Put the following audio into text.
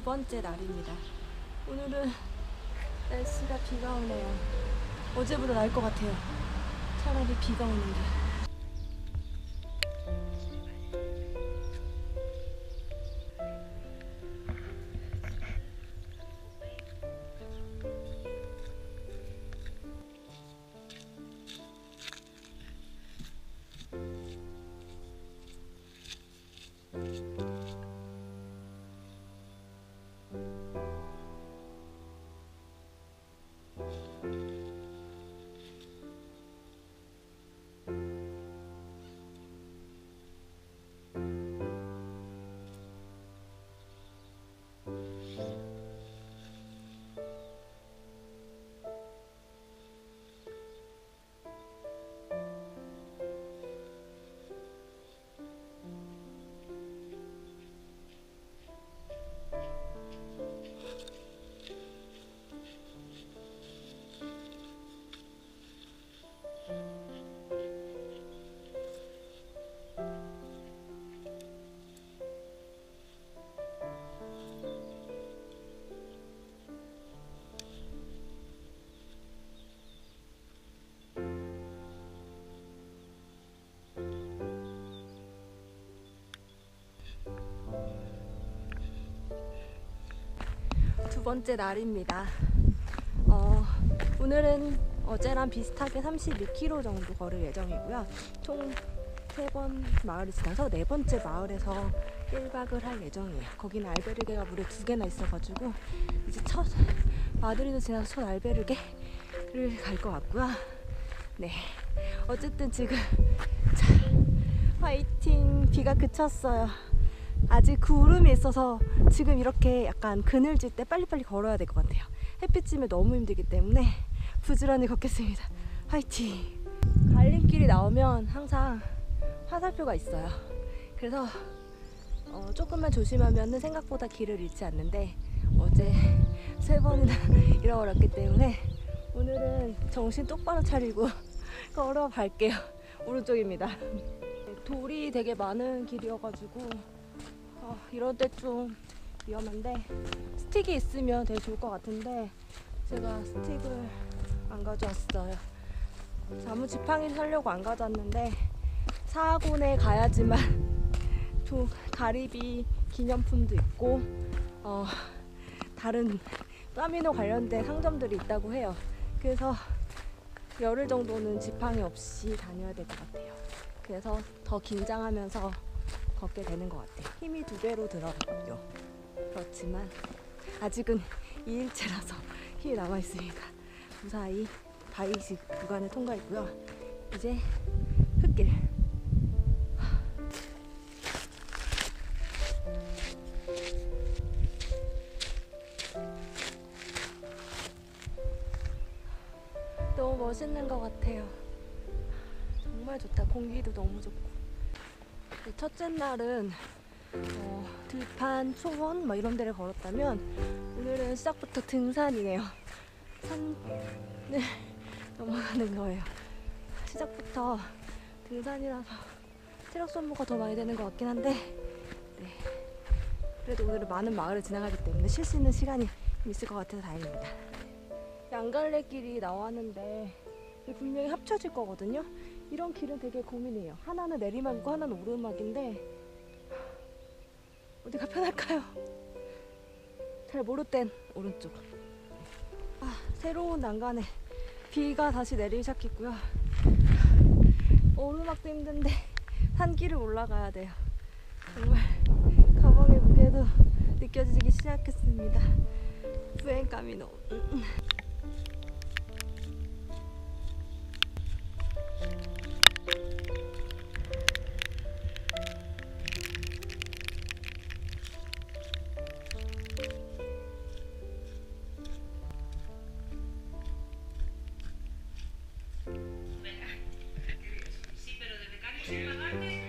두 번째 날입니다. 오늘은 날씨가 비가 오네요. 어제보다 나을 것 같아요. 차라리 비가 오는 게. thank you 두 번째 날입니다. 어, 오늘은 어제랑 비슷하게 32km 정도 걸을 예정이고요. 총 세 번 마을을 지나서 네 번째 마을에서 1박을 할 예정이에요. 거기는 알베르게가 무려 두 개나 있어가지고 이제 첫 마드리드 지나서 첫 알베르게를 갈 것 같고요. 네, 어쨌든 지금 자, 화이팅 비가 그쳤어요. 아직 구름이 있어서 지금 이렇게 약간 그늘질 때 빨리빨리 걸어야 될 것 같아요. 햇빛 찌면 너무 힘들기 때문에 부지런히 걷겠습니다. 화이팅! 갈림길이 나오면 항상 화살표가 있어요. 그래서 어, 조금만 조심하면 생각보다 길을 잃지 않는데 어제 세 번이나 잃어버렸기 때문에 오늘은 정신 똑바로 차리고 걸어갈게요. 오른쪽입니다. 돌이 되게 많은 길이어가지고 어, 이럴 때 좀 위험한데 스틱이 있으면 되게 좋을 것 같은데 제가 스틱을 안 가져왔어요. 나무 지팡이 사려고 안 가져왔는데 사고에 가야지만 좀 가리비 기념품도 있고 어, 다른 까미노 관련된 상점들이 있다고 해요. 그래서 열흘 정도는 지팡이 없이 다녀야 될 것 같아요. 그래서 더 긴장하면서 걷게 되는 것 같아요. 힘이 두 배로 들어가요. 그렇지만 아직은 2일째라서 힘이 남아 있습니다. 무사히 바위식 구간을 통과했고요. 이제 흙길. 너무 멋있는 것 같아요. 정말 좋다. 공기도 너무 좋고. 네, 첫째 날은 어, 들판, 초원 뭐 이런 데를 걸었다면 오늘은 시작부터 등산이네요. 산을 넘어가는 거예요. 시작부터 등산이라서 체력 소모가 더 많이 되는 것 같긴 한데 네. 그래도 오늘은 많은 마을을 지나가기 때문에 쉴 수 있는 시간이 있을 것 같아서 다행입니다. 양갈래길이 나왔는데 분명히 합쳐질 거거든요. 이런 길은 되게 고민이에요. 하나는 내리막이고 하나는 오르막인데 어디가 편할까요? 잘 모를 땐 오른쪽. 아, 새로운 난간에 비가 다시 내리기 시작했고요. 오르막도 힘든데 산길을 올라가야 돼요. 정말 가방의 무게도 느껴지기 시작했습니다. 부엔 까미노. 음, 음. Thank you.